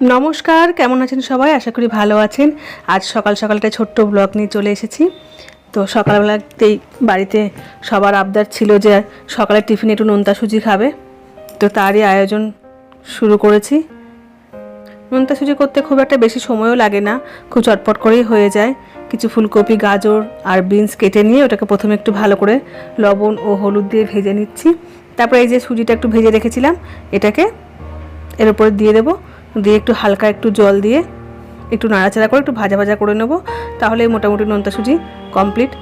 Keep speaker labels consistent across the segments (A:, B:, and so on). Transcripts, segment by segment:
A: নমস্কার, কেমন আছেন সবাই? আশা করি ভালো আছেন। আজ সকাল সকালটা ছোট্ট ব্লগ নিয়ে চলে এসেছি। তো সকালবেলাতেই বাড়িতে সবার আবদার ছিল যে সকালে টিফিনে একটু নোনতা সুজি খাবে। তো তারই আয়োজন শুরু করেছি। নোনতা সুজি করতে খুব একটা বেশি সময়ও লাগে না, খুব চটপট করেই হয়ে যায়। কিছু ফুলকপি, গাজর আর বিনস কেটে নিয়ে ওটাকে প্রথমে একটু ভালো করে লবণ ও হলুদ দিয়ে ভেজে নিচ্ছি। তারপরে এই যে সুজিটা একটু ভেজে রেখেছিলাম, এটাকে এর উপরে দিয়ে দেবো। দিয়ে একটু হালকা একটু জল দিয়ে একটু নাড়াচাড়া করে একটু ভাজা ভাজা করে নেব। তাহলে মোটামুটি নোনতা সুজি কমপ্লিট।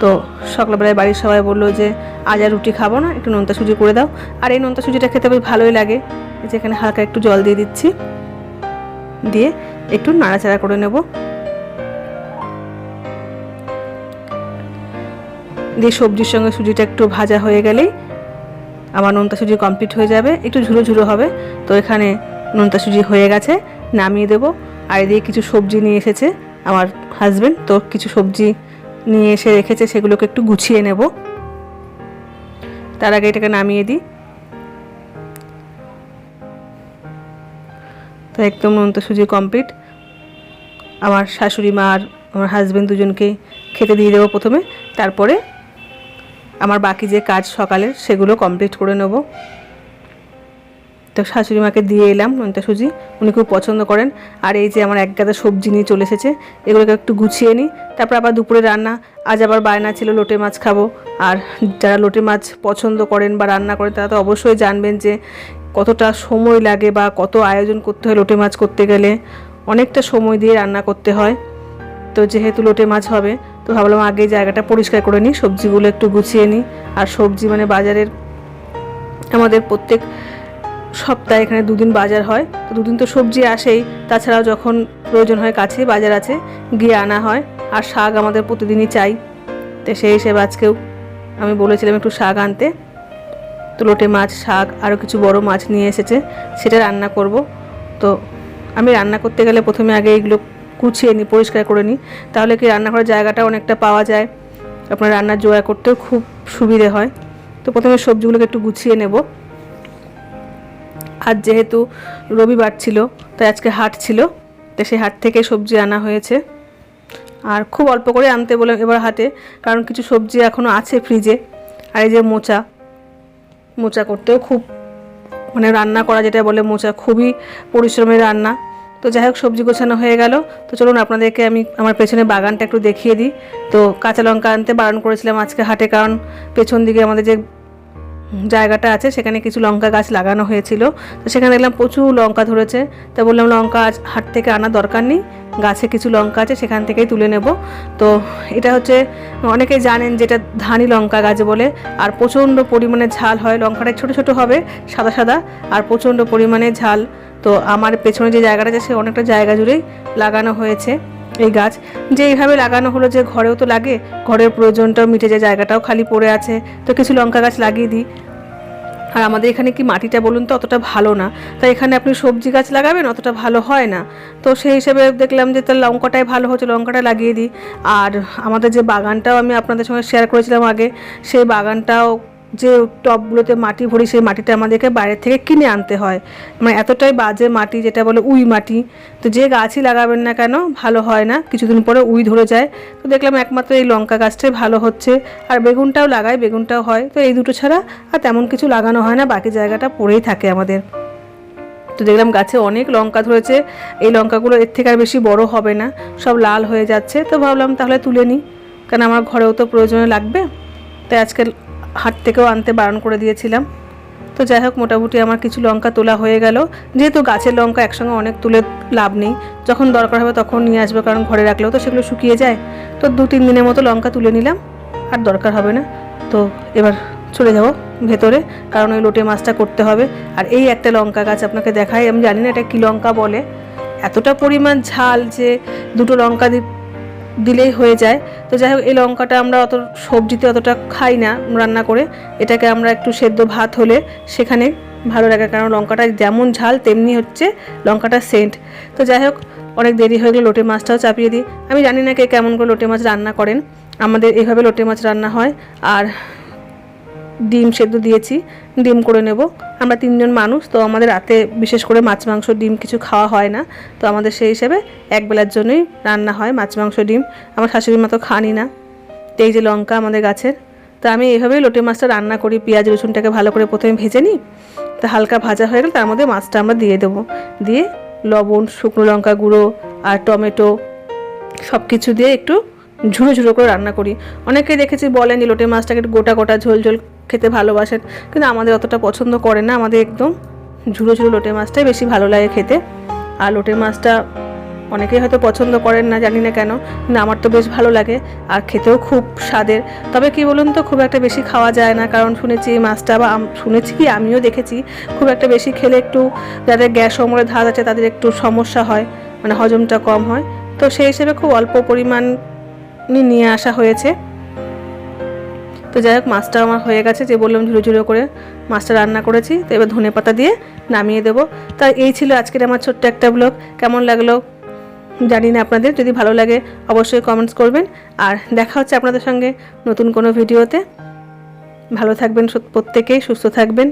A: তো সকালবেলায় বাড়ির সবাই বলল যে, আজ আর রুটি খাব না, একটু নোনতা সুজি করে দাও। আর এই নোনতা সুজিটা খেতে বেশ ভালোই লাগে। এই যে এখানে হালকা একটু জল দিয়ে দিচ্ছি। দিয়ে একটু নাড়াচাড়া করে নেব। দিয়ে সবজির সঙ্গে সুজিটা একটু ভাজা হয়ে গেলেই আমার নোনতা সুজি কমপ্লিট হয়ে যাবে। একটু ঝুরো ঝুরো হবে। তো এখানে নোনতা সুজি হয়ে গেছে, নামিয়ে দেবো। আর এদিকে কিছু সবজি নিয়ে এসেছে আমার হাজবেন্ড তো কিছু সবজি নিয়ে এসে রেখেছে, সেগুলোকে একটু গুছিয়ে নেব। তার আগে এটাকে নামিয়ে দিই। তো একদম নোনতা সুজি কমপ্লিট আমার শাশুড়ি মা আর আমার হাজবেন্ড দুজনকেই খেতে দিয়ে দেবো প্রথমে। তারপরে আমার বাকি যে কাজ সকালের সেগুলো কমপ্লিট করে নেব। তো শাশুড়ি মাকে দিয়ে এলাম নোনতা সুজি, উনি খুব পছন্দ করেন। আর এই যে আমার এক গাদা সবজি নিয়ে চলে এসেছে, এগুলোকে একটু গুছিয়ে নিই। তারপর আবার দুপুরে রান্না, আজ আবার বায়না ছিল লোটে মাছ খাব। আর যারা লোটে মাছ পছন্দ করেন বা রান্না করেন, তারা তো অবশ্যই জানবেন যে কতটা সময় লাগে বা কত আয়োজন করতে হয় লোটে মাছ করতে গেলে। অনেকটা সময় দিয়ে রান্না করতে হয়। তো যেহেতু লোটে মাছ হবে, তো ভাবলাম আগে জায়গাটা পরিষ্কার করে নিই, সবজিগুলো একটু গুছিয়ে নিই। আর সবজি মানে বাজারের আমাদের প্রত্যেক সপ্তাহে এখানে দুদিন বাজার হয়। তো দুদিন তো সবজি আসেই। তাছাড়াও যখন প্রয়োজন হয় কাছে, বাজার আছে, গিয়ে আনা হয়। আর শাক আমাদের প্রতিদিনই চাই। তো সেই হিসেবে আজকেও আমি বলেছিলাম একটু শাক আনতে। তো লোটে মাছ, শাক, আরও কিছু বড় মাছ নিয়ে এসেছে। সেটা রান্না করব। তো আমি রান্না করতে গেলে প্রথমে আগে এগুলো কুচিয়ে নিই পরিষ্কার করে নিই তাহলে কি রান্না করার জায়গাটা অনেকটা পাওয়া যায়। আপনার রান্নার জোড়া করতেও খুব সুবিধে হয়। তো প্রথমে সবজিগুলোকে একটু গুছিয়ে নেব। আজ যেহেতু রবিবার ছিল, তাই আজকে হাট ছিল তো সেই হাট থেকে সবজি আনা হয়েছে। আর খুব অল্প করে আনতে বলে এবার হাটে, কারণ কিছু সবজি এখনও আছে ফ্রিজে, আর এই যে মোচা মোচা করতেও খুব মানে রান্না করা যেটা বলে মোচা, খুবই পরিশ্রমের রান্না। তো যাই হোক, সবজি গোছানো হয়ে গেল। তো চলুন আপনাদেরকে আমি আমার পেছনে বাগানটা একটু দেখিয়ে দিই। তো কাঁচা লঙ্কা আনতে বারণ করেছিলাম আজকে হাটে, কারণ পেছন দিকে আমাদের যে জায়গাটা আছে, সেখানে কিছু লঙ্কা গাছ লাগানো হয়েছিল। তো সেখানে দেখলাম প্রচুর লঙ্কা ধরেছে। তা বললাম, লঙ্কা আজ হাট থেকে আনার দরকার নেই, গাছে কিছু লঙ্কা আছে, সেখান থেকেই তুলে নেব। তো এটা হচ্ছে, অনেকেই জানেন যেটা ধানি লঙ্কা গাছ বলে, আর প্রচণ্ড পরিমাণে ঝাল হয়। লঙ্কাটা ছোট ছোট হবে, সাদা সাদা, আর প্রচণ্ড পরিমাণে ঝাল। তো আমার পেছনে যে জায়গাটা আছে, সে অনেকটা জায়গা জুড়েই লাগানো হয়েছে এই গাছ। যে এইভাবে লাগানো হলো যে ঘরেও তো লাগে, ঘরের প্রয়োজনটাও মিটে যায়, জায়গাটাও খালি পড়ে আছে। তো কিছু লঙ্কা গাছ লাগিয়ে দিই। আর আমাদের এখানে কি মাটিটা বলুন তো অতটা ভালো না? তাই এখানে আপনি সবজি গাছ লাগাবেন? অতটা ভালো হয় না। তো সেই হিসেবে দেখলাম যে তার লঙ্কাটাই ভালো হচ্ছে, লঙ্কাটা লাগিয়ে দিই। আর আমাদের যে বাগানটাও আমি আপনাদের সঙ্গে শেয়ার করেছিলাম আগে, সেই বাগানটাও যে টবগুলোতে মাটি ভরি সেই মাটিটা আমাদেরকে বাইরের থেকে কিনে আনতে হয়। মানে এতটাই বাজে মাটি যেটা বলে উই মাটি। তো যে গাছই লাগাবেন না কেন, ভালো হয় না। কিছুদিন পরে উই ধরে যায়। তো দেখলাম একমাত্র এই লঙ্কা গাছটাই ভালো হচ্ছে। আর বেগুনটাও লাগাই, বেগুনটাও হয়। তো এই দুটো ছাড়া আর তেমন কিছু লাগানো হয় না। বাকি জায়গাটা পড়েই থাকে আমাদের। তো দেখলাম গাছে অনেক লঙ্কা ধরেছে। এই লঙ্কাগুলো এর থেকে আর বেশি বড় হবে না। সব লাল হয়ে যাচ্ছে। তো ভাবলাম তাহলে তুলে নিই। কারণ আমার ঘরেও তো প্রয়োজনে লাগবে। তাই আজকে হাট থেকেও আনতে বারণ করে দিয়েছিলাম। তো যাই হোক, মোটামুটি আমার কিছু লঙ্কা তোলা হয়ে গেল। যেহেতু গাছের লঙ্কা একসঙ্গে অনেক তুলে লাভ নেই, যখন দরকার হবে তখন নিয়ে আসবে, কারণ ঘরে রাখলেও তো সেগুলো শুকিয়ে যায়। তো দু তিন দিনের মতো লঙ্কা তুলে নিলাম, আর দরকার হবে না। তো এবার চলে যাব ভেতরে, কারণ ওই লোটে মাছটা করতে হবে। আর এই একটা লঙ্কা গাছ আপনাকে দেখাই, আমি জানি না এটা কী লঙ্কা বলে। এতটা পরিমাণ ঝাল যে দুটো লঙ্কা দিলেই হয়ে যায়। তো যাই হোক, এই লঙ্কাটা আমরা অত সবজিতে অতটা খাই না, রান্না করে। এটাকে আমরা একটু সেদ্ধ ভাত হলে সেখানে ভালো লাগে, কারণ লঙ্কাটা যেমন ঝাল তেমনি হচ্ছে লঙ্কাটা সেন্ট। তো যাই হোক, অনেক দেরি হয়ে গেলে, লোটে মাছটাও চাপিয়ে দিই। আমি জানি না কে কেমন করে লোটে মাছ রান্না করেন। আমাদের এইভাবে লোটে মাছ রান্না হয়, আর ডিম সেদ্ধ দিয়েছি, ডিম করে নেব। আমরা তিনজন মানুষ, তো আমাদের রাতে বিশেষ করে মাছ, মাংস, ডিম কিছু খাওয়া হয় না। তো আমাদের সেই হিসেবে এক বেলার জন্যই রান্না হয় মাছ, মাংস, ডিম। আমার শাশুড়ি মা তো খানি না। এই যে লঙ্কা আমাদের গাছের। তো আমি এইভাবেই লোটে মাছটা রান্না করি, পেঁয়াজ, রসুনটাকে ভালো করে প্রথমে ভেজে নিই। তো হালকা ভাজা হয়ে গেলে তার মধ্যে মাছটা আমরা দিয়ে দেবো। দিয়ে লবণ, শুকনো লঙ্কা গুঁড়ো আর টমেটো সব কিছু দিয়ে একটু ঝুড়ো ঝুড়ো করে রান্না করি। অনেকেই দেখেছি বলেন যে লোটে মাছটাকে গোটা গোটা ঝোল ঝোল খেতে ভালোবাসেন। কিন্তু আমাদের অতটা পছন্দ করে না। আমাদের একদম ঝুড়ো ঝুড়ো লোটে মাছটাই বেশি ভালো লাগে খেতে। আর লোটে মাছটা অনেকেই হয়তো পছন্দ করেন না, জানি না কেন। কিন্তু আমার তো বেশ ভালো লাগে আর খেতেও খুব স্বাদের। তবে কি বলুন তো, খুব একটা বেশি খাওয়া যায় না। কারণ শুনেছি এই মাছটা বা শুনেছি কি, আমিও দেখেছি খুব একটা বেশি খেলে একটু যাদের গ্যাস অমরে ধাত আছে তাদের একটু সমস্যা হয় মানে হজমটা কম হয়। তো সেই হিসেবে খুব অল্প পরিমাণ নিয়ে আসা হয়েছে। তো যাই হোক, মাছটা আমার হয়ে গেছে, যে বললাম ঝুড়ো ঝুড়ো করে মাছটা রান্না করেছি, তো এবার ধনে পাতা দিয়ে নামিয়ে দেবো। তা এই ছিল আজকের আমার ছোট্ট একটা ব্লগ। কেমন লাগল জানি না আপনাদের, যদি ভালো লাগে অবশ্যই কমেন্টস করবেন। আর দেখা হচ্ছে আপনাদের সঙ্গে নতুন কোনো ভিডিওতে। ভালো থাকবেন প্রত্যেকেই সুস্থ থাকবেন।